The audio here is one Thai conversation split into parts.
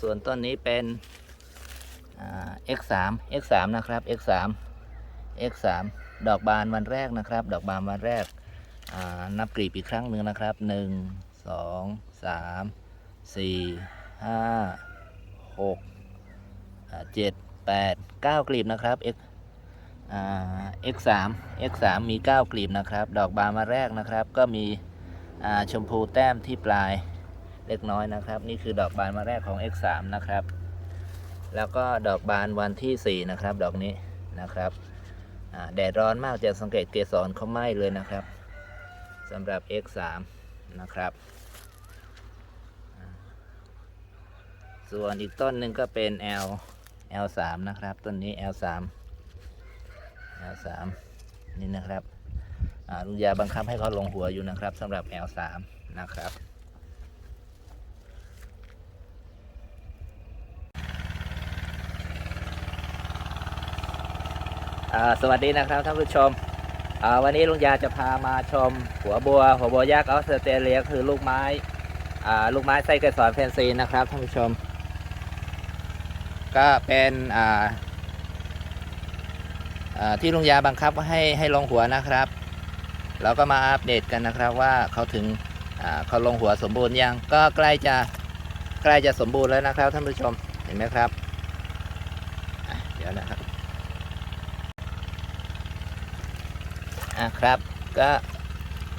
ส่วนต้นนี้เป็นอ่า x3 x3 นะครับ x3 x3 ดอกบานวันแรกนะครับ ดอกบานวันแรกนับกลีบอีกครั้งหนึ่งนะครับ 1 2 3 4 5 6อ่า7 8 9 กลีบนะครับ x อ่า x3 x3 มี 9 กลีบนะครับ ดอกบานมาแรกนะครับ ก็มีชมพูแต้มที่ปลาย เล็กน้อยนะครับ นี่คือดอกบานมาแรกของ x3 นะครับ แล้วก็ดอกบานวันที่ 4 นะครับ ดอกนี้นะครับแดดร้อนมากจะสังเกตเกสรเขาไหม้เลยนะครับสำหรับ x3 นะครับ ส่วนอีกต้นหนึ่งก็เป็น L L3 นะครับ ต้นนี้ L3 L3 นี่นะครับอ่าลุงยาบังคับให้เขาลงหัวอยู่นะครับสำหรับ L3 นะครับ สวัสดีนะครับท่านผู้ชม วันนี้ลุงยาจะพามาชม หัวบัว หัวบัวยักษ์ออสเตรเลียคือลูกไม้ลูกไม้ไส้กระสอนแฟนซีนะครับท่านผู้ชม ก็เป็นที่ลุงยาบังคับให้ให้ลงหัวนะครับ เราก็มาอัปเดตกันนะครับว่าเขาถึงเขาลงหัวสมบูรณ์ยังก็ใกล้จะใกล้จะสมบูรณ์แล้วนะครับท่านผู้ชมเห็นไหมครับอะเดี๋ยวนะครับ อะครับ ก็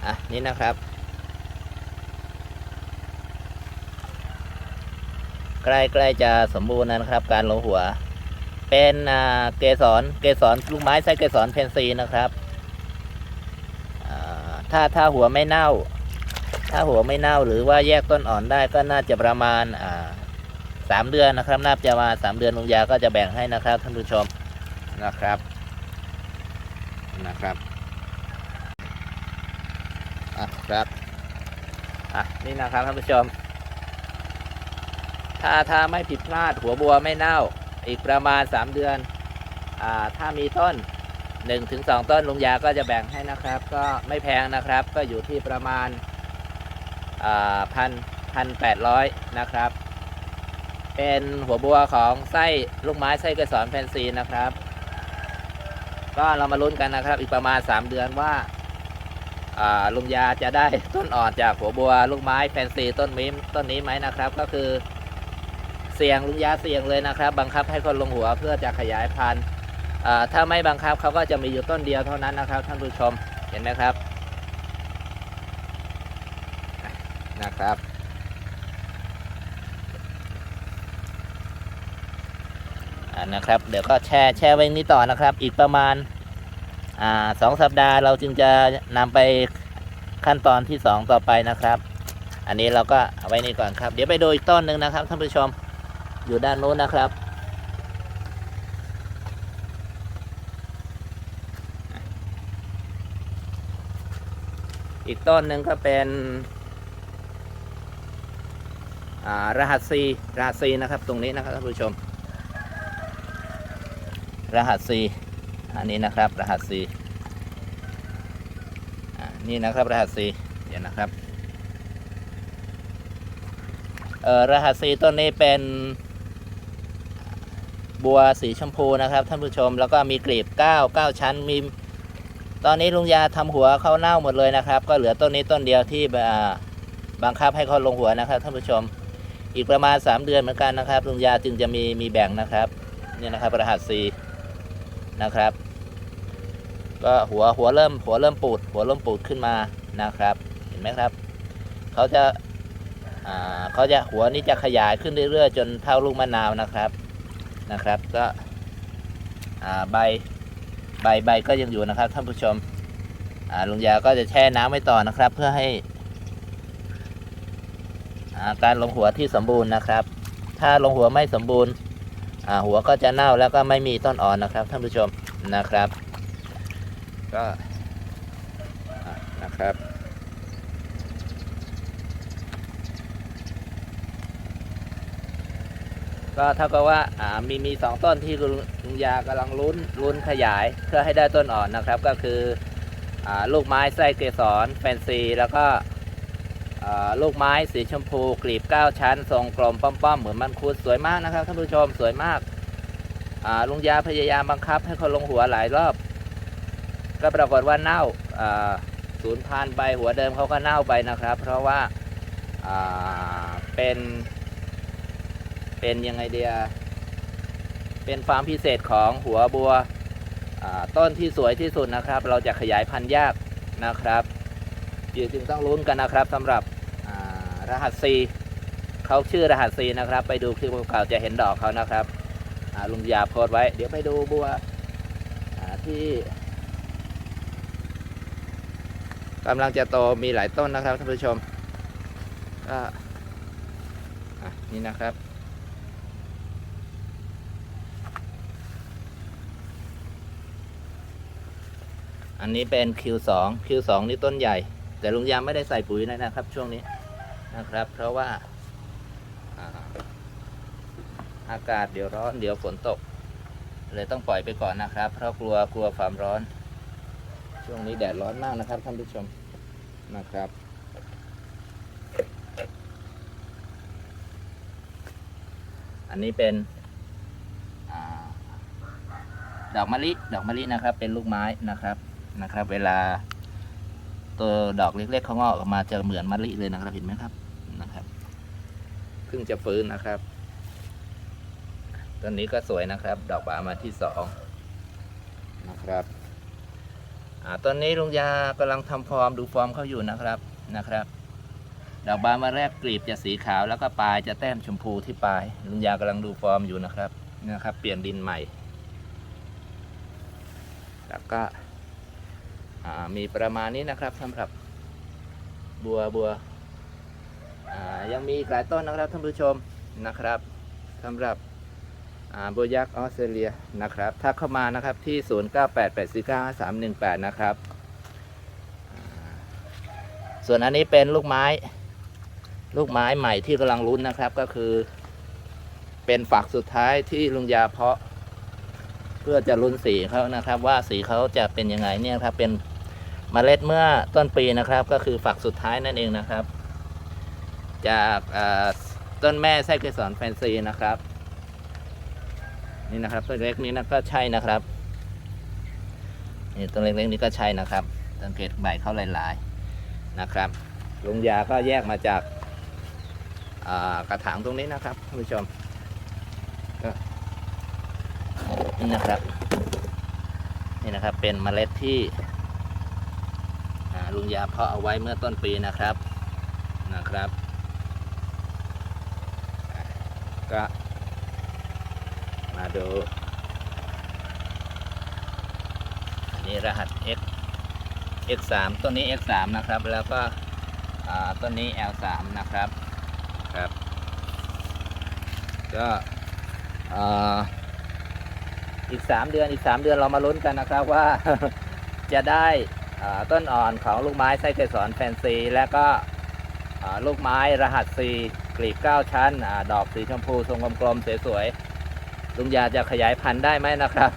อะนี่นะครับ ใกล้ใกล้จะสมบูรณ์นะครับ การลงหัว เป็นอ่าเกสรเกสรลูกไม้ไส้เกสรเพนซีนะครับถ้าถ้าหัวไม่เน่า ถ้าหัวไม่เน่าหรือว่าแยกต้นอ่อนได้ก็น่าจะประมาณอ่าสามเดือนนะครับ น่าจะมาสามเดือนลุงยาก็จะแบ่งให้นะครับท่านผู้ชมนะครับนะครับ อะครับอะนี่นะครับท่านผู้ชม ถ้าถ้าไม่ผิดพลาดหัวบัวไม่เน่า อีกประมาณ 3 เดือนอ่าถ้ามีต้น1ถึง2ต้นลุงยาก็จะแบ่งให้นะครับ ก็ไม่แพงนะครับ ก็อยู่ที่ประมาณอ่าพันพันแปดร้อยนะครับ เป็นหัวบัวของไส้ลูกไม้ไส้กระสอนแฟนซีนะครับ ก็เรามาลุ้นกันนะครับ อีกประมาณ 3 เดือนว่า ลุงยาจะได้ต้นอ่อนจากหัวบัวลูกไม้แฟนซีต้นมิมต้นนี้ไหมนะครับ ก็คือเสี่ยงลุงยาเสี่ยงเลยนะครับ บังคับให้คนลงหัวเพื่อจะขยายพันธุ์ถ้าไม่บังคับเขาก็จะมีอยู่ต้นเดียวเท่านั้นนะครับ ท่านผู้ชมเห็นไหมครับนะครับนะครับ เดี๋ยวก็แช่แช่ไว้นี้ต่อนะครับ อีกประมาณ สองสัปดาห์เราจึงจะนำไปขั้นตอนที่สองต่อไปนะครับ อันนี้เราก็เอาไว้นี่ก่อนครับ เดี๋ยวไปดูอีกต้นหนึ่งนะครับท่านผู้ชมอยู่ด้านโน้นนะครับ อีกต้นหนึ่งก็เป็นรหัสซีรหัสซีนะครับ ตรงนี้นะครับท่านผู้ชม รหัสซี อันนี้นะครับรหัส C อ่านี่นะครับรหัส C เดี๋ยวนะครับเอ่อรหัส C ต้นนี้เป็นบัวสีชมพูนะครับท่านผู้ชมแล้วก็มีกลีบ9 9ชั้นมีตอนนี้ลุงยาทำหัวเขาเน่าหมดเลยนะครับ ก็เหลือต้นนี้ต้นเดียวที่อ่าบังคับให้เขาลงหัวนะครับท่านผู้ชม อีกประมาณ 3 เดือนเหมือนกันนะครับลุงยาจึงจะมีมีแบ่งนะครับนี่นะครับรหัส C นะครับ ก็หัวหัวเริ่มหัวเริ่มปูด หัวเริ่มปูดขึ้นมานะครับ เห็นไหมครับเขาจะอ่าเขาจะหัวนี้จะขยายขึ้นเรื่อยๆ จนเท่าลูกมะนาวนะครับนะครับ ก็อ่าใบใบใบก็ยังอยู่นะครับท่านผู้ชมอ่าลุงยาก็จะแช่น้ำไว้ต่อนะครับ เพื่อให้อ่าการลงหัวที่สมบูรณ์นะครับ ถ้าลงหัวไม่สมบูรณ์อ่าหัวก็จะเน่าแล้วก็ไม่มีต้นอ่อนนะครับท่านผู้ชมนะครับ ก็นะครับ ก็เท่ากับว่าอ่ามีมีสองต้นที่ลุงยากำลังลุ้นลุ้นขยายเพื่อให้ได้ต้นอ่อนนะครับ ก็คืออ่าลูกไม้ไส้เกสรแฟนซี แล้วก็ลูกไม้สีชมพูกลีบ 9 ชั้น ทรงกลมป้อมๆเหมือนมันคูดสวยมากนะครับท่านผู้ชมสวยมากลุงยาพยายามบังคับให้เขาลงหัวหลายรอบ ก็ปรากฏว่าเน่าอ่าสูญพันไปหัวเดิมเขาก็เน่าไปนะครับ เพราะว่าเป็น เป็นยังไงเดียเป็นความพิเศษของหัวบัวต้นที่สวยที่สุดนะครับ เราจะขยายพันธุ์ยากนะครับจึงต้องลุ้นกันนะครับสำหรับรหัส C เขาชื่อรหัส C นะครับ ไปดูคลิปเก่าจะเห็นดอกเขานะครับลุงยาโพสไว้ เดี๋ยวไปดูบัวที่ กำลังจะโตมีหลายต้นนะครับท่านผู้ชมก็นี่นะครับ อันนี้เป็น Q2 Q2 นี่ต้นใหญ่ แต่ลุงยามไม่ได้ใส่ปุ๋ยเลยนะครับ ช่วงนี้นะครับ เพราะว่าอากาศเดี๋ยวร้อนเดี๋ยวฝนตก เลยต้องปล่อยไปก่อนนะครับ เพราะกลัวกลัวความร้อน ช่วงนี้แดดร้อนมากนะครับท่านผู้ชมนะครับ อันนี้เป็นอดอกมะลิ ดอกมะลินะครับ เป็นลูกไม้นะครับนะครับ เวลาตัวดอกเล็กๆเขางอกออกมาจะเหมือนมะลิเลยนะครับเห็นไหมครับนะครับเพิ่งจะฟื้นนะครับต้นนี้ก็สวยนะครับ ดอกบานมาที่สองนะครับ อตอนนี้ลุงยากำลังทำฟอร์มดูฟอร์มเขาอยู่นะครับนะครับดอกบานมาแรกกลีบจะสีขาวแล้วก็ปลายจะแต้มชมพูที่ปลาย ลุงยากำลังดูฟอร์มอยู่นะครับนะครับ เปลี่ยนดินใหม่ แล้วก็มีประมาณนี้นะครับสำหรับบัวบัวยังมีหลายต้นนะครับท่านผู้ชมนะครับสำหรับ โบยักออสเตรเลียนะครับถ้าเข้ามานะครับที่ 0988495318 นะครับ ส่วนอันนี้เป็นลูกไม้ ลูกไม้ใหม่ที่กำลังรุ้นนะครับก็คือ เป็นฝักสุดท้ายที่ลุงยาเพาะ เพื่อจะรุ้นสีเขานะครับ ว่าสีเขาจะเป็นยังไงเนี่ยครับเป็นเมล็ดเมื่อต้นปีนะครับ ก็คือฝักสุดท้ายนั่นเองนะครับ จากต้นแม่ไส้เกสรแฟนซีนะครับ นี่นะครับต้นเล็กนี้นะก็ใช่นะครับนี่ต้นเล็กๆนี้ก็ใช่นะครับสังเกตใบเขาหลายๆนะครับลุงยาก็แยกมาจากากระถางตรงนี้นะครับท่านผู้ชมนี่นะครับนี่นะครับเป็นเมล็ดที่ลุงยาเพาะเอาไว้เมื่อต้นปีนะครับนะครับก็ มาดู อันนี้รหัส x x 3ต้นนี้ x 3นะครับ แล้วก็ต้นนี้ l 3นะครับ ครับ ก็อีก 3 เดือนอีก 3 เดือนเรามาลุ้นกันนะครับว่าจะได้ต้นอ่อนของลูกไม้ไส้เกสรแฟนซี และก็ลูกไม้รหัส C กลีบ 9 ชั้นอดอกสีชมพูทรงกลมๆสวยๆ ลุงยาจะขยายพันธุ์ได้ไหมนะครับ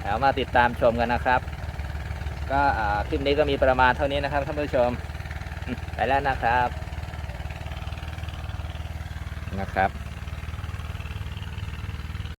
เอามาติดตามชมกันนะครับ ก็คลิปนี้ก็มีประมาณเท่านี้นะครับท่านผู้ชม ไปแล้วนะครับนะครับ